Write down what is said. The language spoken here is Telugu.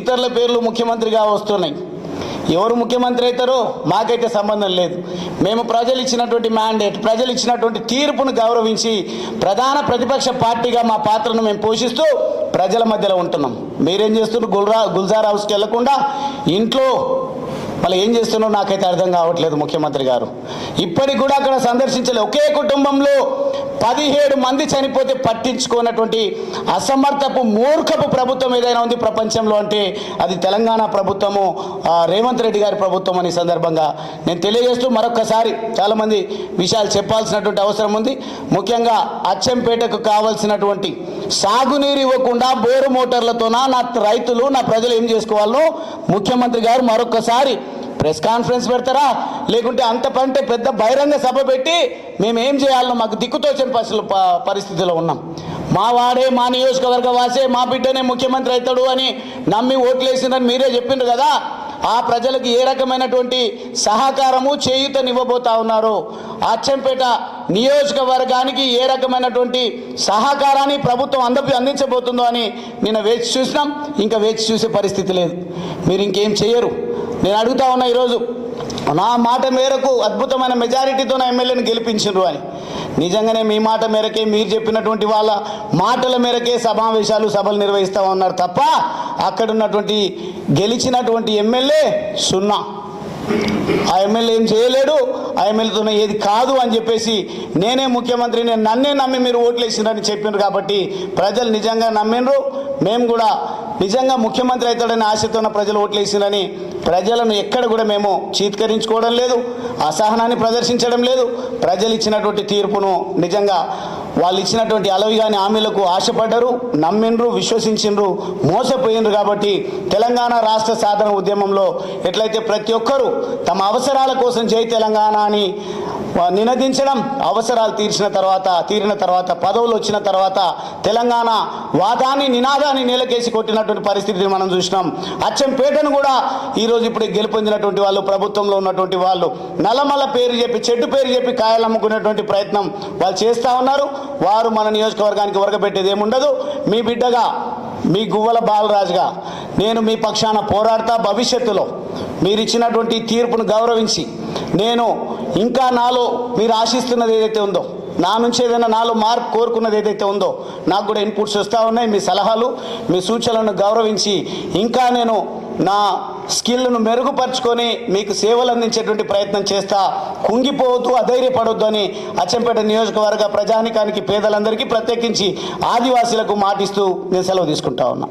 ఇతరుల పేర్లు ముఖ్యమంత్రిగా వస్తున్నాయి. ఎవరు ముఖ్యమంత్రి అవుతారో మాకైతే సంబంధం లేదు. మేము ప్రజలు ఇచ్చినటువంటి మ్యాండేట్ ప్రజలు ఇచ్చినటువంటి తీర్పును గౌరవించి ప్రధాన ప్రతిపక్ష పార్టీగా మా పాత్రను మేము పోషిస్తూ ప్రజల మధ్యలో ఉంటున్నాం. మీరేం చేస్తున్నారు? గుల్రా గుల్జార్ హౌస్కి వెళ్ళకుండా ఇంట్లో వాళ్ళు ఏం చేస్తున్నారో నాకైతే అర్థం కావట్లేదు ముఖ్యమంత్రి గారు. ఇప్పటికి కూడా అక్కడ సందర్శించలే. ఒకే కుటుంబంలో పదిహేడు మంది చనిపోతే పట్టించుకున్నటువంటి అసమర్థపు మూర్ఖపు ప్రభుత్వం ఏదైనా ఉంది ప్రపంచంలో అంటే అది తెలంగాణ ప్రభుత్వము రేవంత్ రెడ్డి గారి ప్రభుత్వం అనే సందర్భంగా నేను తెలియజేస్తూ మరొకసారి చాలామంది విషయాలు చెప్పాల్సినటువంటి అవసరం ఉంది. ముఖ్యంగా అచ్చంపేటకు కావలసినటువంటి సాగునీరు ఇవ్వకుండా బోరు మోటార్లతోన నా రైతులు నా ప్రజలు ఏం చేసుకోవాలో ముఖ్యమంత్రి గారు మరొకసారి ప్రెస్ కాన్ఫరెన్స్ పెడతారా? లేకుంటే అంత పంటే పెద్ద బహిరంగ సభ పెట్టి మేము ఏం చేయాలో మాకు దిక్కుతోచని పరిస్థితులు ప- పరిస్థితిలో ఉన్నాం. మా వాడే మా నియోజకవర్గ వాసే మా బిడ్డనే ముఖ్యమంత్రి అవుతాడు అని నమ్మి ఓట్లేసిందని మీరే చెప్పిండ్రు కదా? ఆ ప్రజలకు ఏ రకమైనటువంటి సహకారము చేయూతనివ్వబోతా ఉన్నారో అచ్చంపేట నియోజకవర్గానికి ఏ రకమైనటువంటి సహకారాన్ని ప్రభుత్వం అందపి అందించబోతుందో అని నిన్న వేచి చూసినాం. ఇంకా వేచి చూసే పరిస్థితి లేదు. మీరు ఇంకేం చేయరు. నేను అడుగుతా ఉన్నా ఈరోజు నా మాట మేరకు అద్భుతమైన మెజారిటీతో నా ఎమ్మెల్యేని గెలిపించిండ్రు అని. నిజంగానే మీ మాట మేరకే మీరు చెప్పినటువంటి వాళ్ళ మాటల మేరకే సమావేశాలు సభలు నిర్వహిస్తా ఉన్నారు తప్ప అక్కడ ఉన్నటువంటి గెలిచినటువంటి ఎమ్మెల్యే సున్నా. ఆ ఎమ్మెల్యే ఏం చేయలేడు ఆ ఎమ్మెల్యేతో ఏది కాదు అని చెప్పేసి నేనే ముఖ్యమంత్రి నేను నన్నే నమ్మి మీరు ఓట్లు వేసిండ్రని చెప్పిండ్రు కాబట్టి ప్రజలు నిజంగా నమ్మిండ్రు. మేము కూడా నిజంగా ముఖ్యమంత్రి అవుతాడని ఆశతో ఉన్న ప్రజలు ఓట్లు ప్రజలను ఎక్కడ కూడా మేము చీత్కరించుకోవడం లేదు అసహనాన్ని ప్రదర్శించడం లేదు. ప్రజలు ఇచ్చినటువంటి తీర్పును నిజంగా వాళ్ళు ఇచ్చినటువంటి అలవి కాని హామీలకు ఆశపడ్డరు నమ్మిండ్రు విశ్వసించిండ్రు మోసపోయిండ్రు కాబట్టి తెలంగాణ రాష్ట్ర సాధన ఉద్యమంలో ఎట్లయితే ప్రతి ఒక్కరూ తమ అవసరాల కోసం జై తెలంగాణ అని నినదించడం అవసరాలు తీర్చిన తర్వాత తీరిన తర్వాత పదవులు వచ్చిన తర్వాత తెలంగాణ వాదాన్ని నినాదాన్ని నేలకేసి కొట్టినటువంటి పరిస్థితిని మనం చూసినాం. అచ్చంపేటను కూడా ఈరోజు ఇప్పుడు గెలుపొందినటువంటి వాళ్ళు ప్రభుత్వంలో ఉన్నటువంటి వాళ్ళు నల్లమల్ల పేరు చెప్పి చెట్టు పేరు చెప్పి కాయలు అమ్ముకునేటువంటి ప్రయత్నం వాళ్ళు చేస్తూ ఉన్నారు. వారు మన నియోజకవర్గానికి వరకబెట్టేది ఏముండదు. మీ బిడ్డగా మీ గువ్వల బాలరాజుగా నేను మీ పక్షాన పోరాడతా భవిష్యత్తులో. మీరు ఇచ్చినటువంటి తీర్పును గౌరవించి నేను ఇంకా నాలో మీరు ఆశిస్తున్నది ఏదైతే ఉందో నా నుంచి ఏదైనా నాలో మార్పు కోరుకున్నది ఏదైతే ఉందో నాకు కూడా ఇన్పుట్స్ వస్తూ ఉన్నాయి. మీ సలహాలు మీ సూచనలను గౌరవించి ఇంకా నేను నా స్కిల్ను మెరుగుపరుచుకొని మీకు సేవలు అందించేటువంటి ప్రయత్నం చేస్తా కుంగిపోవద్దు అధైర్యపడొద్దు అని అచ్చంపేట నియోజకవర్గ ప్రజానికానికి పేదలందరికీ ప్రత్యేకించి ఆదివాసులకు మాటిస్తూ నేను సెలవు తీసుకుంటా ఉన్నా.